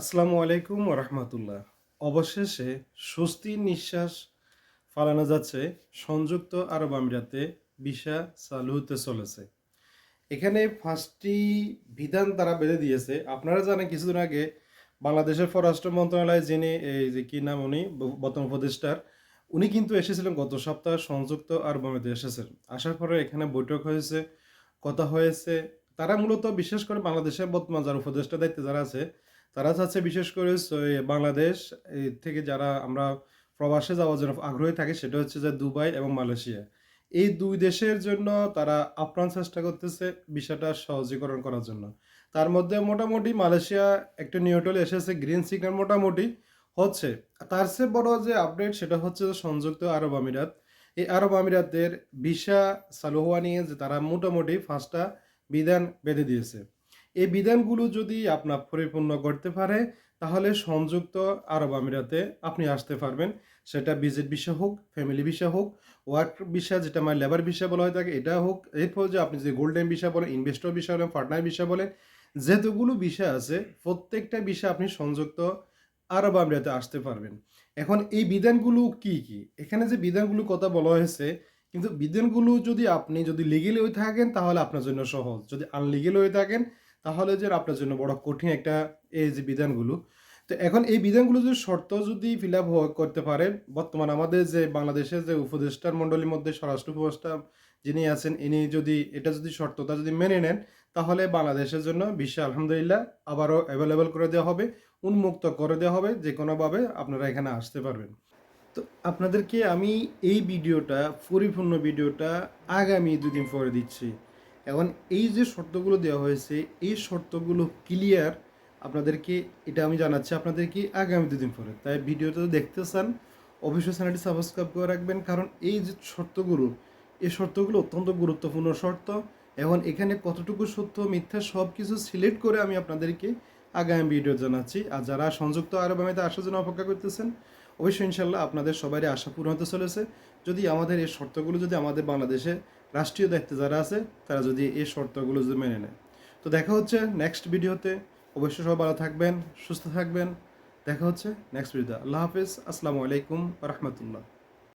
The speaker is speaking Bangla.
আসসালামু আলাইকুম রহমতুল্লাহ। অবশেষে স্বস্তির নিঃশ্বাস ফালানো যাচ্ছে। সংযুক্ত আরব আমিরাতে ভিসা চালু হতে চলেছে। এখানে পাঁচটি বিধান তারা বেঁধে দিয়েছে। আপনারা জানেন, কিছুদিন আগে বাংলাদেশের পররাষ্ট্র মন্ত্রণালয় যিনি, এই যে কি নাম উনি, বর্তমান উপদেষ্টার, উনি কিন্তু এসেছিলেন গত সপ্তাহে সংযুক্ত আরব আমিরাতে এসেছেন। আসার পরে এখানে বৈঠক হয়েছে, কথা হয়েছে। তারা মূলত, বিশেষ করে বাংলাদেশের বর্তমান যারা উপদেষ্টা দায়িত্বে যারা আছে তারা চাচ্ছে বিশেষ করে বাংলাদেশ থেকে যারা আমরা প্রবাসে যাওয়ার জন্য আগ্রহী থাকে, সেটা হচ্ছে যে দুবাই এবং মালয়েশিয়া। এই দুই দেশের জন্য তারা আপ্রাণ চেষ্টা করতেছে বিষয়টা সহজীকরণ করার জন্য। তার মধ্যে মোটামুটি মালয়েশিয়া একটা নিউট্রাল এসেছে, গ্রিন সিগন্যাল মোটামুটি হচ্ছে। তার চেয়ে বড় যে আপডেট সেটা হচ্ছে সংযুক্ত আরব আমিরাত। এই আরব আমিরাতের ভিসা চালু হওয়া নিয়ে যে তারা মোটামুটি পাঁচটা বিধান বেঁধে দিয়েছে। এই বিধানগুলো যদি আপনার পরিপূর্ণ করতে পারে, তাহলে সংযুক্ত আরব আমিরাতে আপনি আসতে পারবেন। সেটা ভিজিট ভিসা হোক, ফ্যামিলি ভিসা হোক, ওয়ার্ক ভিসা, যেটা আমার লেবার ভিসা বলা হয়ে থাকে এটা হোক। এরপর যে আপনি যে গোল্ডেন ভিসা বলেন, ইনভেস্টর ভিসা বলেন, পার্টনার ভিসা বলেন, যেতগুলো ভিসা আছে, প্রত্যেকটা ভিসা আপনি সংযুক্ত আরব আমিরাতে আসতে পারবেন। এখন এই বিধানগুলো কি কি? এখানে যে বিধানগুলো কথা বলা হয়েছে, কিন্তু বিধানগুলো যদি আপনি যদি লিগেল হয়ে থাকেন, তাহলে আপনার জন্য সহজ। যদি আনলিগেল হয়ে থাকেন তাহলে যে আপনার জন্য বড় কঠিন একটা এই যে বিধানগুলো, তো এখন এই বিধানগুলো যদি শর্ত যদি ফিল আপ করতে পারে বর্তমান আমাদের যে বাংলাদেশের যে উপদেষ্টার মণ্ডলীর মধ্যে স্বরাষ্ট্র উপদেষ্টা যিনি আছেন, ইনি যদি এটা যদি শর্তটা যদি মেনে নেন, তাহলে বাংলাদেশের জন্য বিশ্বে আলহামদুলিল্লাহ আবারও অ্যাভেলেবেল করে দেওয়া হবে, উন্মুক্ত করে দেওয়া হবে, যে কোনোভাবে আপনারা এখানে আসতে পারবেন। তো আপনাদেরকে আমি এই ভিডিওটা, পরিপূর্ণ ভিডিওটা আগামী দুদিন পরে দিচ্ছি। এখন এই যে শর্তগুলো দেওয়া হয়েছে, এই শর্তগুলো ক্লিয়ার আপনাদেরকে, এটা আমি জানাচ্ছি আপনাদেরকে আগামী দুদিন পরে। তাই ভিডিওটা দেখতে চান অবশ্যই চ্যানেলটি সাবস্ক্রাইব করে রাখবেন, কারণ এই যে শর্তগুলো, এই শর্তগুলো অত্যন্ত গুরুত্বপূর্ণ শর্ত। এখন এখানে কতটুকু সত্য, মিথ্যা সব কিছু সিলেক্ট করে আমি আপনাদেরকে আগামী ভিডিও জানাচ্ছি। আর যারা সংযুক্ত আরব আমি আমিরাতে আসার জন্য অপেক্ষা করতেছেন অবশ্যই ইনশাল্লাহ আপনাদের সবারই আশা পূরণ হতে চলেছে। যদি আমাদের এই শর্তগুলো যদি আমাদের বাংলাদেশে রাষ্ট্রীয় দায়িত্বে যারা আছে, তারা যদি এই শর্তগুলো যদি মেনে নেয়। তো দেখা হচ্ছে নেক্সট ভিডিওতে। অবশ্যই সবাই ভালো থাকবেন, সুস্থ থাকবেন। দেখা হচ্ছে নেক্সট ভিডিওতে। আল্লাহ হাফিজ। আসসালামু আলাইকুম রহমতুল্লাহ।